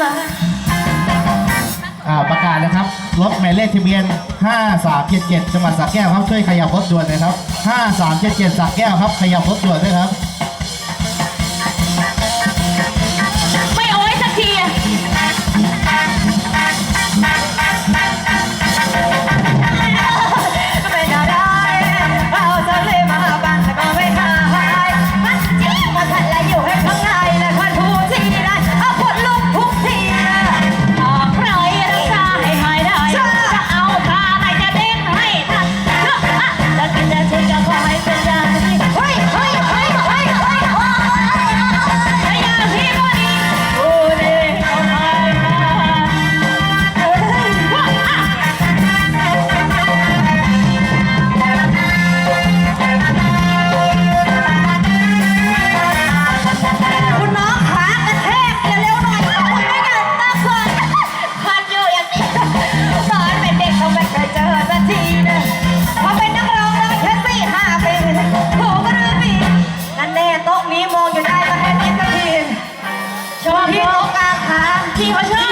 เรอคประกาศนะครับ รถหมายเลขทะเบียน 5377 จังหวัดสระแก้วครับ ช่วยขยับรถด่วนหนะครับ 5377สระแก้วครับ ขยับรถด่วนด้วยครับ 拼好球